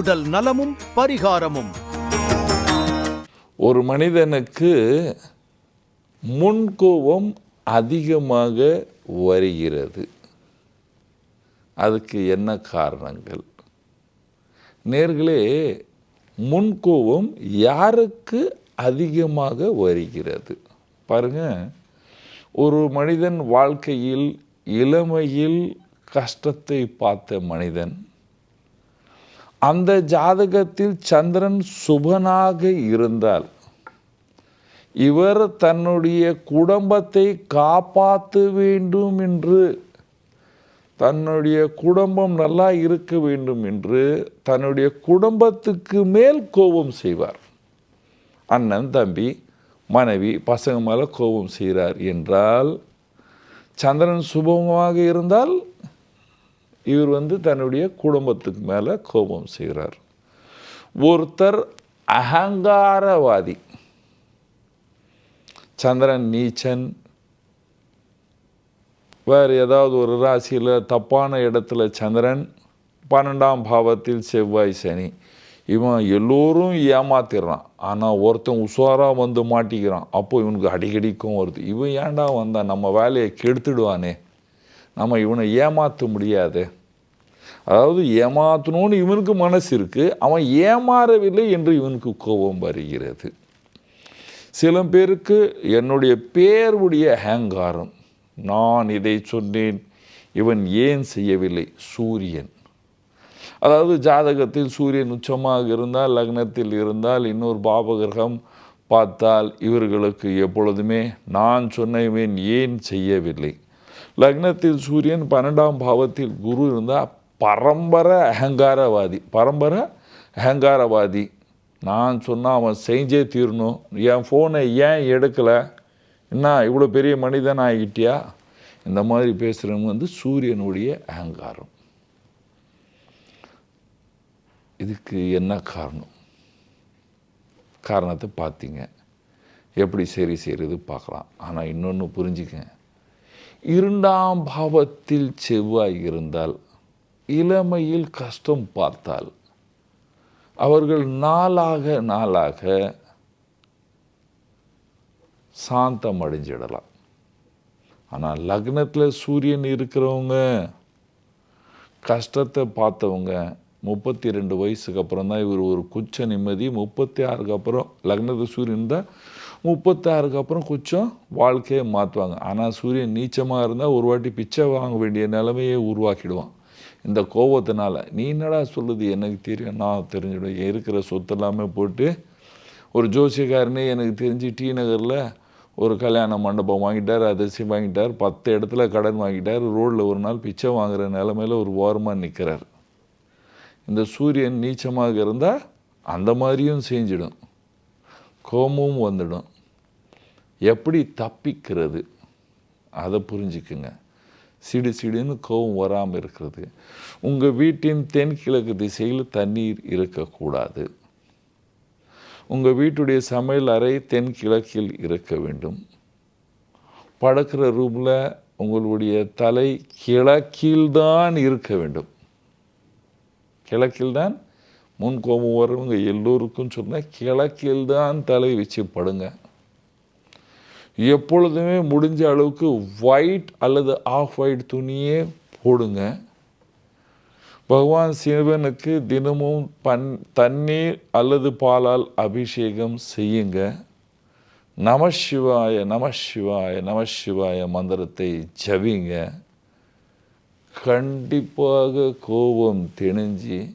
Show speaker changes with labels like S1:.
S1: உடல் நலமும் பரிகாரமும்.
S2: ஒரு மனிதனுக்கு முன்கோபம் அதிகமாக வருகிறது. அதுக்கு என்ன காரணங்கள்? நேர்களே முன்கோபம் யாருக்கு அதிகமாக வருகிறது? பாருங்க ஒரு மனிதன் வாழ்க்கையில் இளமையில் கஷ்டத்தை பார்த்த மனிதன் அந்த ஜாதகத்தில் சந்திரன் சுபனாக இருந்தால் இவர் தன்னுடைய குடும்பத்தை காப்பாற்ற வேண்டும் என்று தன்னுடைய குடும்பம் நல்லா இருக்க வேண்டும் என்று தன்னுடைய குடும்பத்துக்கு மேல் கோபம் செய்வார். அண்ணன் தம்பி மனைவி பசங்க மேலே கோபம் செய்கிறார் என்றால் சந்திரன் சுபமாக இருந்தால் இவர் வந்து தன்னுடைய குடும்பத்துக்கு மேலே கோபம் செய்கிறார் ஒருத்தர் அகங்காரவாதி சந்திரன் நீச்சன் வேறு ஏதாவது ஒரு ராசியில் தப்பான இடத்துல சந்திரன் பன்னெண்டாம் பாவத்தில் செவ்வாய் சனி இவன் எல்லோரும் ஏமாத்திடுறான். ஆனால் ஒருத்தன் உஷாராக வந்து மாட்டிக்கிறான். அப்போ இவனுக்கு அடிக்கடிக்கும் வருது. இவன் ஏன்டா வந்தான்? நம்ம வேலையை கெடுத்துடுவானே. நம்ம இவனை ஏமாற்ற முடியாது. அதாவது ஏமாற்றணும்னு இவனுக்கு மனசு இருக்குது அவன் ஏமாறவில்லை என்று இவனுக்கு கோபம் வருகிறது. சில பேருக்கு என்னுடைய பேருடைய அகங்காரம் நான் இதை சொன்னேன் இவன் ஏன் செய்யவில்லை? சூரியன். அதாவது ஜாதகத்தில் சூரியன் உச்சமாக இருந்தால் லக்னத்தில் இருந்தால் இன்னொரு பாபகிரகம் பார்த்தால் இவர்களுக்கு எப்பொழுதுமே நான் சொன்ன இவன் ஏன் செய்யவில்லை? லக்னத்தில் சூரியன் பன்னெண்டாம் பாவத்தில் குரு இருந்தால் பரம்பரை அகங்காரவாதி பரம்பரை அகங்காரவாதி. நான் சொன்னால் அவன் செஞ்சே தீரணும். என் ஃபோனை ஏன் எடுக்கலை? என்ன இவ்வளோ பெரிய மனிதன் ஆகிட்டியா? இந்த மாதிரி பேசுகிறவங்க வந்து சூரியனுடைய அகங்காரம். இதுக்கு என்ன காரணம்? காரணத்தை பார்த்தீங்க. எப்படி சரி செய்கிறது பார்க்கலாம். ஆனால் இன்னொன்று புரிஞ்சுக்க இரண்டாம் பாவத்தில் செவ்வாய் இருந்தால் இளமையில் கஷ்டம் பார்த்தால் அவர்கள் நாளாக நாளாக சாந்தம் அடைஞ்சிடலாம் ஆனால் லக்னத்தில் சூரியன் இருக்கிறவங்க கஷ்டத்தை பார்த்தவங்க முப்பத்தி ரெண்டு வயசுக்கு அப்புறம் தான் இவர் ஒரு குச்ச நிம்மதி முப்பத்தி ஆறுக்கு அப்புறம் லக்னத்து சூரியன் தான் முப்பத்தாறுக்கு அப்புறம் குச்சம் வாழ்க்கையை மாற்றுவாங்க ஆனால் சூரியன் நீச்சமாக இருந்தால் ஒரு வாட்டி பிச்சை வாங்க வேண்டிய நிலைமையை உருவாக்கிடுவான். இந்த கோபத்தினால். நீ என்னடா சொல்லுது? எனக்கு தெரியும். நான் தெரிஞ்சிடும் இருக்கிற சொத்து எல்லாமே போட்டு ஒரு ஜோசியக்காரனே எனக்கு தெரிஞ்சு டி நகரில் ஒரு கல்யாண மண்டபம் வாங்கிட்டார் அதிர்ச்சி வாங்கிட்டார் பத்து இடத்துல கடன் வாங்கிட்டார் ரோட்டில் ஒரு நாள் பிச்சை வாங்குற நிலமையில ஒரு ஓரமாக நிற்கிறார் இந்த சூரியன் நீச்சமாக இருந்தால் அந்த மாதிரியும் செஞ்சிடும். கோபமும் வந்துடும். எப்படி தப்பிக்கிறது? அதை புரிஞ்சுக்குங்க. சிடு சிடுன்னு கோவம் வராமல் இருக்கிறது. உங்கள் வீட்டின் தென்கிழக்கு திசையில் தண்ணீர் இருக்கக்கூடாது. உங்கள் வீட்டுடைய சமையல் அறை தென்கிழக்கில் இருக்க வேண்டும். படுக்கிற ரூமில் உங்களுடைய தலை கிழக்கில்தான் இருக்க வேண்டும். கிழக்கில்தான் முன் கோபம் வரவங்க எல்லோருக்கும் சொன்னால் கிழக்கில்தான் தலை வச்சு படுங்க. எப்பொழுதுமே முடிஞ்ச அளவுக்கு ஒயிட் அல்லது ஆஃப் ஒயிட் துணியே போடுங்க. பகவான் சிவனுக்கு தினமும் பன் தண்ணீர் அல்லது பாலால் அபிஷேகம் செய்யுங்க. நமசிவாய நமசிவாய நமசிவாய மந்திரத்தை ஜபிங்க. கண்டிப்பாக கோபம் திணிஞ்சு